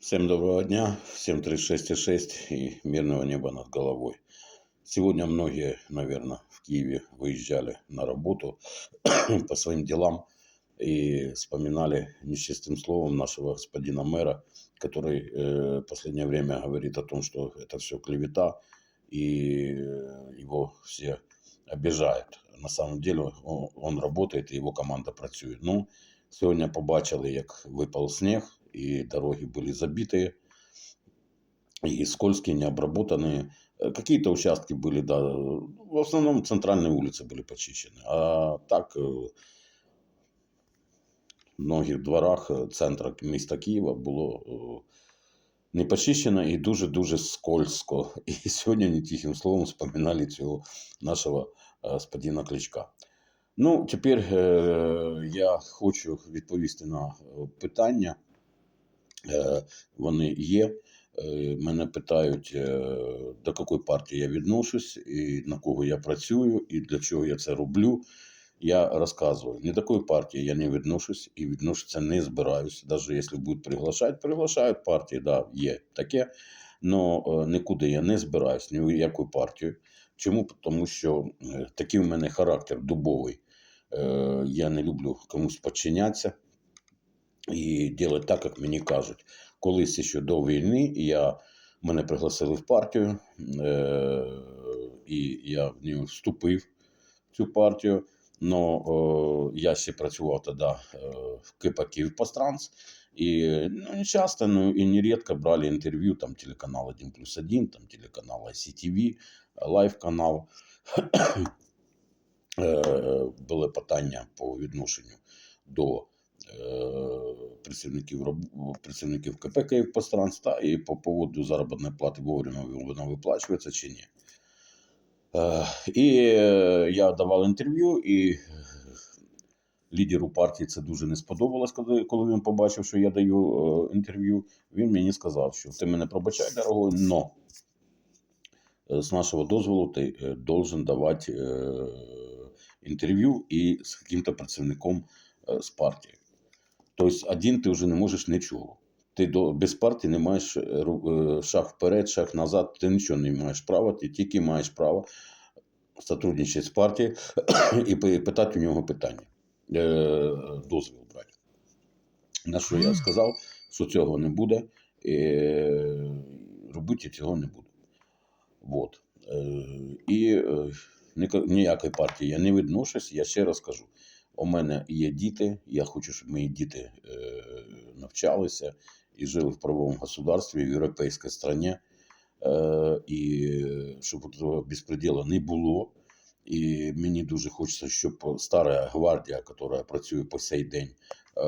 Всем доброго дня, всем 36,6 и мирного неба над головой. Сегодня многие, наверное, в Киеве выезжали на работу по своим делам и вспоминали нечестным словом нашего господина мэра, который э, в последнее время говорит о том, что это все клевета, и э, его все обижают. На самом деле он, он работает, и его команда працює. Ну, сьогодні побачили, як випав сніг, и дороги были забитые, и скользкие, не обработанные. Э, Какие-то участки были, да, в основном центральные улицы были почищены. А так э, в многих дворах е, центра міста Києва було е, не почищено і дуже-дуже скользко. І сьогодні не тихим словом вспоминали цього нашого е, господина Кличка. Ну, тепер е, я хочу відповісти на е, питання. Е, вони є. Е, Мене питають, е, до якої партії я відношусь, і на кого я працюю, і для чого я це роблю. Я розказую, ні до якої партії я не відношусь і відноситися не збираюсь. Навіть якщо будуть приглашати, приглашають партії, да, є таке. але нікуди я не збираюсь, ні в яку партію. Чому? Тому що такий в мене характер дубовий. Я не люблю комусь підчинятися і робити так, як мені кажуть. Колись ще до війни я, мене пригласили в партію, е, і я в нього вступив в цю партію. Но е, я ще працював тоді е, в КП «Київпостранс», і ну, не часто, ну і нередко брали інтерв'ю, там телеканал 1 плюс 1, там телеканал ICTV, лайв канал. Е, Були питання по відношенню до працівників, працівників КП «Київпостранс» та і по поводу заробітної плати вовремя вона виплачується чи ні. Е, І е, я давав інтерв'ю, і е, лідеру партії це дуже не сподобалось, коли, він побачив, що я даю е, інтерв'ю. Він мені сказав, що ти мене пробачай, дорогой, но е, з нашого дозволу ти е, должен давати е, інтерв'ю і з яким-то працівником е, з партії. Тобто один ти вже не можеш нічого. Ти до, без партії не маєш е, е, шаг вперед, шаг назад, ти нічого не маєш права, ти тільки маєш право сотрудничати з партією і питати у нього питання, е, дозвіл брати. На що я сказав, що цього не буде, е, робити цього не буду. Вот. Е, І е, ніякої партії я не відношусь, я ще раз кажу. У мене є діти, я хочу, щоб мої діти е, навчалися і жили в правовому государстві, в європейській країні, е, і щоб цього безпреділу не було. І мені дуже хочеться, щоб стара гвардія, яка працює по сей день е,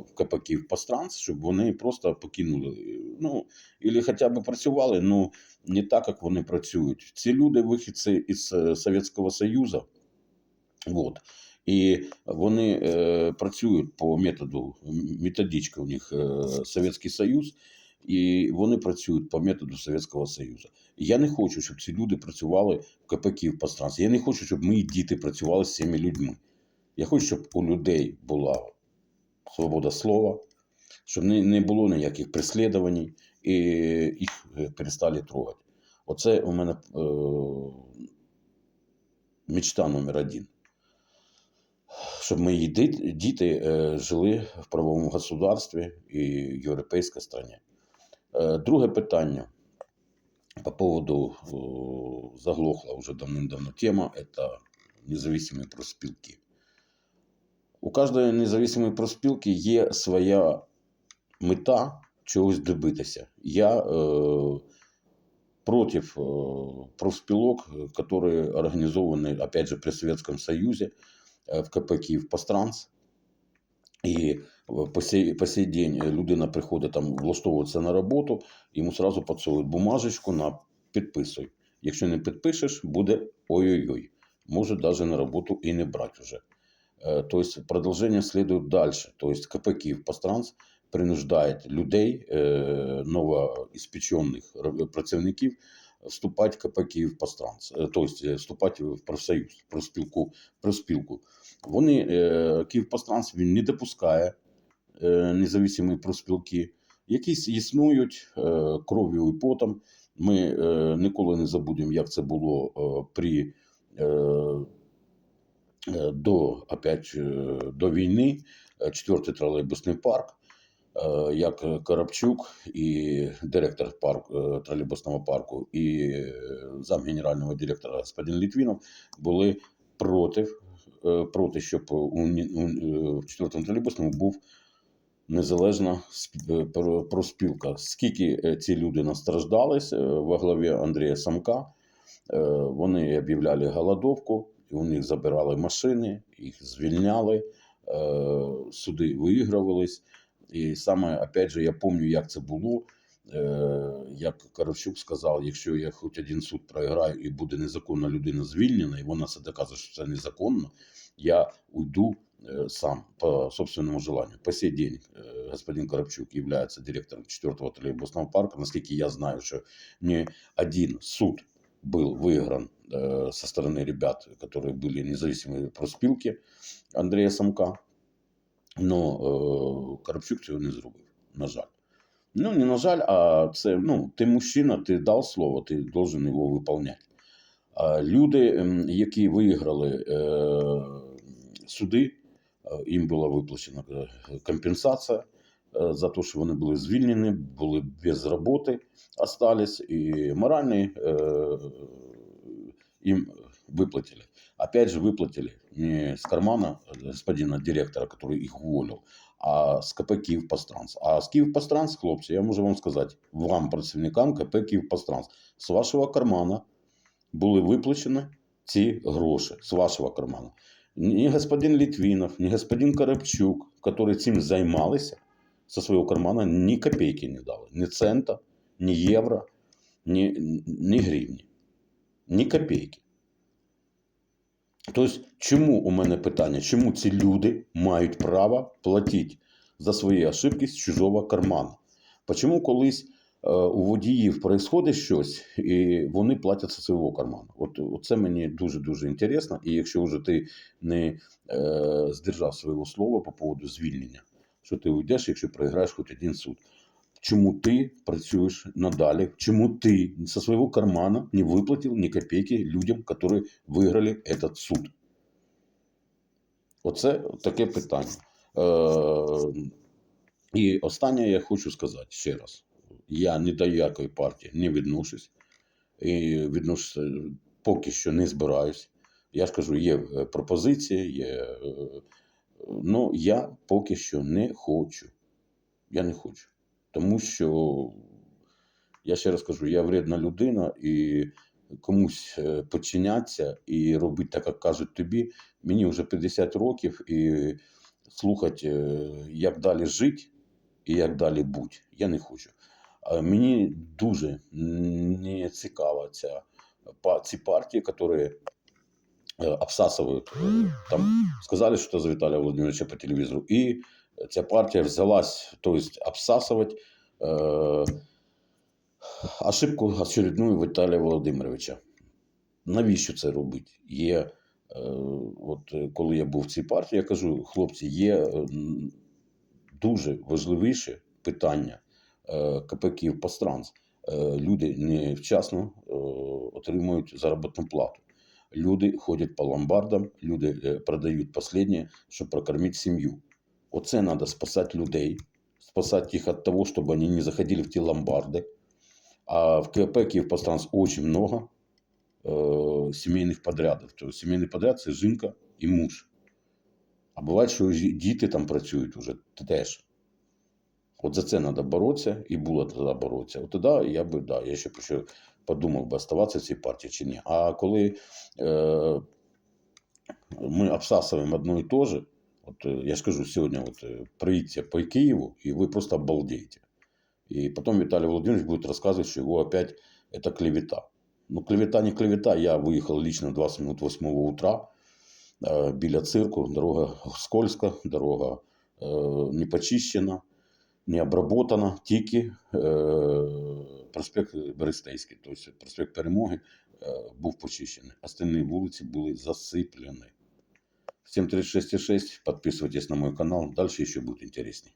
в КП «Київпостранс», щоб вони просто покинули, ну, або хоча б працювали, ну, не так, як вони працюють. Ці люди вихідці із Совєтського Союзу. Вот. І вони е, працюють по методу, методичка у них е, Совєтський Союз, і вони працюють по методу Совєтського Союзу. Я не хочу, щоб ці люди працювали в КП «Київпостранс». Я не хочу, щоб мої діти працювали з цими людьми. Я хочу, щоб у людей була свобода слова, щоб не, не було ніяких переслідувань і їх е, перестали трогати. Оце у мене е, мечта номер один Щоб мої дит- діти е, жили в правовому государстві і в європейській країні. Е, Друге питання по поводу о, заглохла уже давным-давно тема, это независимые профспілки. У кожної независимої профспілки є своя мета чогось добитися. Я е, против э, профспілок, которые организованы, опять же, при Советском Союзе, э, в КП «Київпостранс». І по сей, по сей день людина приходить там, влаштовується на роботу, йому сразу підсовують бумажечку на підписуй. Якщо не підпишеш, буде ой-ой-ой. Може навіть на роботу і не брати вже. Е, Тобто продовження слідує далі. Тобто КП «Київпостранс» принуждає людей, е, новоіспечених працівників, вступати в КП «Київпостранс», е, тобто е, вступати в профсоюз, в профспілку. профспілку. Вони, е, «Київпостранс» він не допускає независимої профспілки. якісь існують е, кров'ю і потом. Ми е, ніколи не забудемо, як це було е, при до, опять, до війни, четвертий тролейбусний парк, як Карапчук і директор парк, е, тролейбусного парку, і е, зам генерального директора господин Літвінов були проти, е, проти щоб у, у, е, четвертому тролейбусному був незалежна сп- е, про- проспілка. Скільки е, ці люди настраждались е, во главі Андрія Самка, е, вони об'являли голодовку, у них забирали машини, їх звільняли, е, суди виігрувались. І саме, опять же, я пам'ятаю, як це було. Е, Як Коровчук сказав, якщо я хоч один суд програю і буде незаконна людина звільнена, і вона це доказує, що це незаконно, я уйду э, сам по собственному желанию. По сей день э, господин Коробчук является директором 4-го троллейбусного парка. Насколько я знаю, что не один суд был выигран э, со стороны ребят, которые были независимые проспілки Андрея Самка. Но э, цього не зробив, на жаль. Ну, не на жаль, а це, ну, ти мужчина, ти дав слово, ти должен його виконувати. А люди, ем, які виграли е, суди, е, їм була виплачена е, компенсація е, за те, що вони були звільнені, були без роботи, остались, і моральний е, їм выплатили. Опять же, выплатили не с кармана господина директора, который их уволил, а з КП «Київпостранс». А з «Київпостранс», хлопці, я можу вам сказати, вам, працівникам КП «Київпостранс», з вашого кармана були виплачені ці гроші, з вашого кармана. Ні господин Літвінов, ні господин Карапчук, які цим займалися, со свого кармана ні копейки не дали. Ні цента, ні євро, ні, ні гривні, ні копейки. Тобто, чому у мене питання, чому ці люди мають право платити за свої ошибки з чужого карману? Чому колись е, у водіїв происходить щось, і вони платять з свого карману? От, це мені дуже-дуже інтересно. І якщо вже ти не е, здержав свого слова по поводу звільнення, що ти уйдеш, якщо програєш хоч один суд. Чому ти працюєш надалі? Чому ти со своего кармана не выплатил ни копейки людям, які виграли этот суд? Оце таке питання. Е, і останнє я хочу сказати ще раз: я ні до якої партії не відношусь. І відношуся поки що не збираюсь. Я ж кажу, є е, пропозиції, є. е, Ну, я поки що не хочу. Я не хочу. Тому що, я ще раз кажу, я вредна людина і комусь е, подчинятися і робити так, як кажуть тобі. Мені вже 50 років і слухати, е, як далі жити і як далі бути, я не хочу. А Мені дуже не цікава ця, па- ці партії, які э, обсасывают. э, Там сказали, что за Виталия Владимировича по телевизору. И ця партия взялась, то есть обсасывать э, ошибку очередную Віталія Володимировича. Навіщо це робити? Є, е, от е, коли я був в цій партії, я кажу, хлопці, є е, дуже важливіше питання е, КП «Київпостранс». Е, Люди невчасно е, отримують заробітну плату. Люди ходять по ломбардам, люди е, продають останнє, щоб прокормити сім'ю. Оце треба спасати людей, спасати їх від того, щоб вони не заходили в ті ломбарди. А в КП «Київпостранс» очень много э, сімейних подрядів. Тобто сімейний подряд це жінка і муж. А буває, що діти там працюють уже теж. От за це треба боротися і було тоді боротися. От тоді я би, да, я ще ще подумав би, оставатися в цій партії чи ні. А коли е, ми обсасуємо одно і те же, от е, я ж кажу сьогодні, от, е, приїдьте по Києву, і ви просто обалдеете. И потом Виталий Владимирович будет рассказывать, что его опять это клевета. Ну, клевета не клевета. Я выехал лично в 20 минут 8 утра э, біля цирку. Дорога скользка, дорога э, не почищена, не обработана. Тільки э, проспект Берестейський, тобто проспект Перемоги э, був почищений. Остальні вулиці були засиплені. Всем 36,6. Подписывайтесь на мой канал. Дальше еще будет интересней.